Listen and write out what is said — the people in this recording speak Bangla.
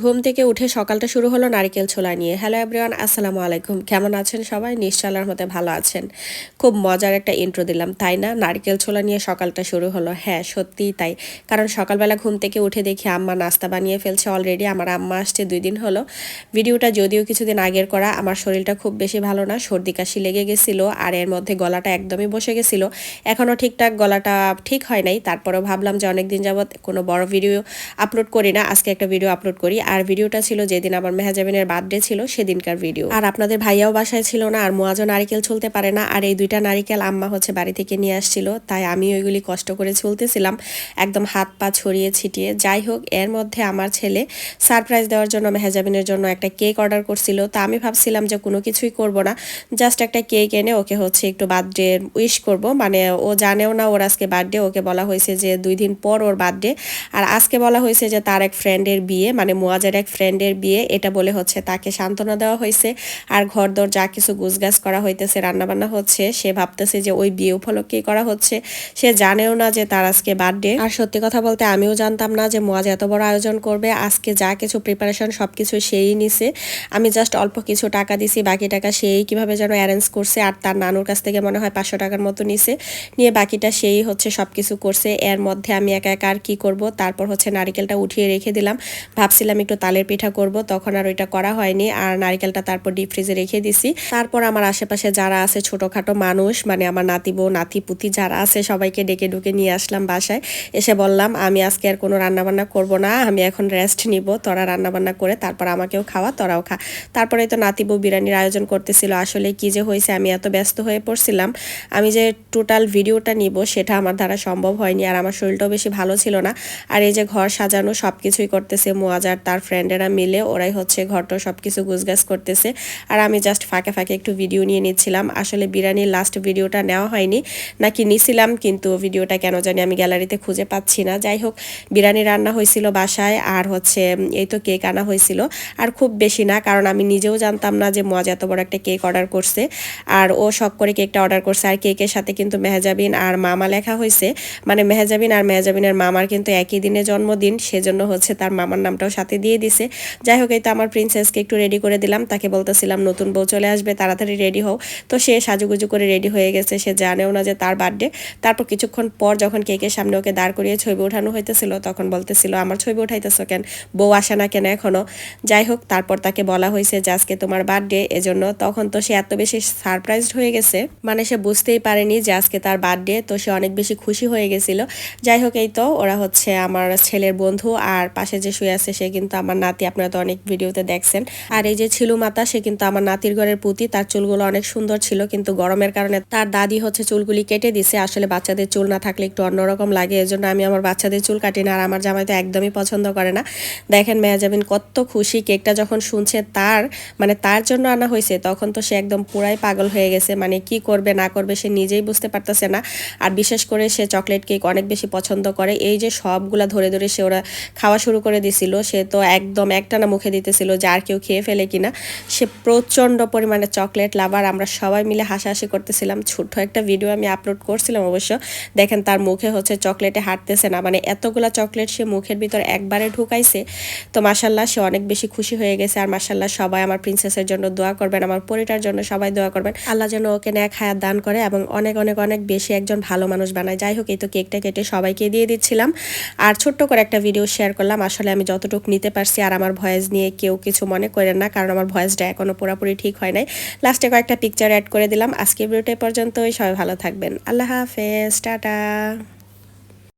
ঘুম থেকে উঠে সকালটা শুরু হলো নারিকেল ছোলা নিয়ে। হ্যালো এভরিওয়ান আসসালামু আলাইকুম। কেমন আছেন সবাই? নিশ্চলার মতে ভালো আছেন। খুব মজার একটা ইন্ট্রো দিলাম, তাই না? নারিকেল ছোলা নিয়ে সকালটা শুরু হলো। হ্যাঁ সত্যিই তাই। কারণ সকালবেলা ঘুম থেকে উঠে দেখি আম্মা নাস্তা বানিয়ে ফেলছে অলরেডি আমার আম্মা আসছে দুই দিন হলো। ভিডিওটা যদিও কিছুদিন আগের করা, আমার শরীরটা খুব বেশি ভালো না। সর্দি কাশি লেগে গেছিল আর এর মধ্যে গলাটা একদমই বসে গেছিল। এখনও ঠিকঠাক গলাটা ঠিক হয় নাই। তারপরেও ভাবলাম যে অনেকদিন যাবৎ কোনো বড় ভিডিও আপলোড করি না। আজকে একটা ভিডিও আপলোড করি। আর ভিডিওটা ছিল যেদিন আমার মেহাজাবিনের বার্থডে ছিল, সেদিনকার ভিডিও আর আপনাদের ভাইয়াও বাসায় ছিল না, আর মোয়াজও নারিকেল চলতে পারে না, আর এই দুইটা নারিকেল আম্মা হচ্ছে বাড়ি থেকে নিয়ে আসছিল, তাই আমি ওইগুলি কষ্ট করে চলতেছিলাম একদম হাত পা ছড়িয়ে ছিটিয়ে। যাই হোক, এর মধ্যে আমার ছেলে সারপ্রাইজ দেওয়ার জন্য মেহাজাবিনের জন্য একটা কেক অর্ডার করছিল, তা আমি ভাবছিলাম যে কোনো কিছুই করব না জাস্ট একটা কেক এনে ওকে হচ্ছে একটু বার্থডে উইশ করব মানে ও জানেও না ওর আজকে বার্থডে ওকে বলা হয়েছে যে দুই দিন পর ওর বার্থডে আর আজকে বলা হয়েছে যে তার এক ফ্রেন্ডের বিয়ে মানে মোয়াজের এক ফ্রেন্ডের বিয়ে, এটা বলে হচ্ছে তাকে সান্ত্বনা দেওয়া হয়েছে। আর ঘর দর যা কিছু গুছগাছ করা হইতেছে, রান্নাবান্না হচ্ছে, সে ভাবতেছে যে ওই বিয়ে উপলক্ষেই করা হচ্ছে। সে জানেও না যে তার আজকে বার্থডে আর সত্যি কথা বলতে আমিও জানতাম না যে মোয়াজ এত বড় আয়োজন করবে। আজকে যা কিছু প্রিপারেশন সব কিছু সেই নিছে। আমি জাস্ট অল্প কিছু টাকা দিছি, বাকি টাকা সেই কীভাবে যেন অ্যারেঞ্জ করছে। আর তার নানুর কাছ থেকে মনে হয় পাঁচশো টাকার মতো নিছে। নিয়ে বাকিটা সেই হচ্ছে সব কিছু করছে। এর মধ্যে আমি একা একা আর কি করব? তারপর হচ্ছে নারিকেলটা উঠিয়ে রেখে দিলাম। ভাবছিলাম একটু তালের পিঠা করব, তখন আর ওইটা করা হয়নি। আর নারিকেলটা তারপর ডিপ ফ্রিজে রেখে দিছি। তারপর আমার আশেপাশে যারা আছে ছোটোখাটো মানুষ মানে আমার নাতি বউ, নাতি পুতি যারা আছে, সবাইকে ডেকে ডুকে নিয়ে আসলাম বাসায়। এসে বললাম, আমি আজকে আর কোনো রান্নাবান্না করব না, আমি এখন রেস্ট নিব। তোরা রান্নাবান্না করে তারপর আমাকেও খাওয়া, তোরাও খা। তারপরে তো নাতি বউ বিরিয়ানির আয়োজন করতেছিল। আসলে কি যে হয়েছে, আমি এত ব্যস্ত হয়ে পড়ছিলাম। আমি যে টোটাল ভিডিওটা নিব, সেটা আমার দ্বারা সম্ভব হয়নি। আর আমার শরীরটাও বেশি ভালো ছিল না। আর এই যে ঘর সাজানো সব কিছুই করতেছে মোয়াজার তার ফ্রেন্ডেরা মিলে ওরাই হচ্ছে ঘরটা সব কিছু গুছগাছ করতেছে। আর আমি জাস্ট ফাঁকে ফাঁকে একটু ভিডিও নিয়ে নিচ্ছিলাম। আসলে বিরিয়ানির লাস্ট ভিডিওটা নেওয়া হয়নি, নাকি নিছিলাম, কিন্তু ভিডিওটা কেন জানি আমি গ্যালারিতে খুঁজে পাচ্ছি না। যাই হোক বিরিয়ানি রান্না হয়েছিল বাসায়, আর হচ্ছে এই তো কেক আনা হয়েছিল। আর খুব বেশি না, কারণ আমি নিজেও জানতাম না যে মজা এত বড় একটা কেক অর্ডার করছে। আর ও শখ করে কেকটা অর্ডার করছে। আর কেকের সাথে কিন্তু মেহজাবিন আর মামা লেখা হয়েছে। মানে মেহজাবিন আর মেহজাবিনের মামার কিন্তু একই দিনে জন্মদিন, সেজন্য হচ্ছে তার মামার নামটাও সাথে দিয়ে দিছে। যাই হোক, এই তো আমার প্রিন্সেসকে একটু রেডি করে দিলাম। তাকে বলতেছিলাম, নতুন বউ চলে আসবে, তাড়াতাড়ি রেডি হও। তো সে সাজুগুজু করে রেডি হয়ে গেছে। সে জানেও না যে তার বার্থডে তারপর কিছুক্ষণ পর যখন কেকের সামনে ওকে দাঁড় করিয়ে ছবি ওঠানো হইতেছিল, তখন বলতেছিল, আমার ছবি উঠাইতেছো কেন? বউ আসে না কেন এখনও? যাই হোক, তারপর তাকে বলা হয়েছে যে, আজকে তোমার বার্থডে এজন্য তখন তো সে এত বেশি সারপ্রাইজড হয়ে গেছে। মানে সে বুঝতেই পারেনি যে, আজকে তার বার্থডে তো সে অনেক বেশি খুশি হয়ে গেছিল। যাই হোক, এই তো ওরা হচ্ছে আমার ছেলের বন্ধু, আর পাশে যে শুয়ে আছে, সে কিন্তু আমার নাতি আপনারা তো অনেক ভিডিওতে দেখছেন। আর এই যে ছিলু মাতা, সে কিন্তু আমার নাতির ঘরের পুঁতি। তার চুলগুলো অনেক সুন্দর ছিল, কিন্তু গরমের কারণে তার দাদি হচ্ছে চুলগুলি কেটে দিছে। আসলে বাচ্চাদের চুল না থাকলে একটু অন্যরকম লাগে, এজন্য আমি আমার বাচ্চাদের চুল কাটি না, আর আমার জামাই তো একদমই পছন্দ করে না। দেখেন মেয়াজাবিন কত খুশি কেকটা যখন শুনছে তার মানে তার জন্য আনা হয়েছে, তখন তো সে একদম পুরাই পাগল হয়ে গেছে। মানে কি করবে, না করবে সে নিজেই বুঝতে পারতেছে না। আর বিশেষ করে সে চকলেট কেক অনেক বেশি পছন্দ করে। এই যে সবগুলা ধরে ধরে সে ওরা খাওয়া শুরু করে দিছিল, সে তো একদম একটানা মুখে দিতেছিল যে আর কেউ খেয়ে ফেলে কিনা। সে প্রচণ্ড পরিমাণে চকলেট লাভার আমরা সবাই মিলে হাসাহাসি করতেছিলাম। ছোট্ট একটা ভিডিও আমি আপলোড করছিলাম অবশ্য। দেখেন তার মুখে হচ্ছে চকলেটে হাঁটতেছে না। মানে এতগুলা চকলেট সে মুখের ভিতর একবারে ঢুকাইছে। তো মাসাল্লাহ সে অনেক বেশি খুশি হয়ে গেছে। আর মাসাল্লাহ সবাই আমার প্রিন্সেসের জন্য দোয়া করবেন, আমার পরিটার জন্য সবাই দোয়া করবেন। আল্লাহ যেন ওকে ন্যাক হায়াত দান করে এবং অনেক অনেক অনেক বেশি একজন ভালো মানুষ বানায়। যাই হোক, এই তো কেকটা কেটে সবাইকে দিয়ে দিচ্ছিলাম। আর ছোট্ট করে একটা ভিডিও শেয়ার করলাম। আসলে আমি যতটুকু নিতে পারছি আর আমার ভয়েস নিয়ে কেউ কিছু মনে করেন না, কারণ আমার ভয়েসটা এখনও পুরোপুরি ঠিক হয় নাই। লাস্টে কয়েকটা পিকচার অ্যাড করে দিলাম। আজকে ভিডিওটা পর্যন্তই। সবাই ভালো থাকবেন। আল্লাহ হাফেজ। টাটা।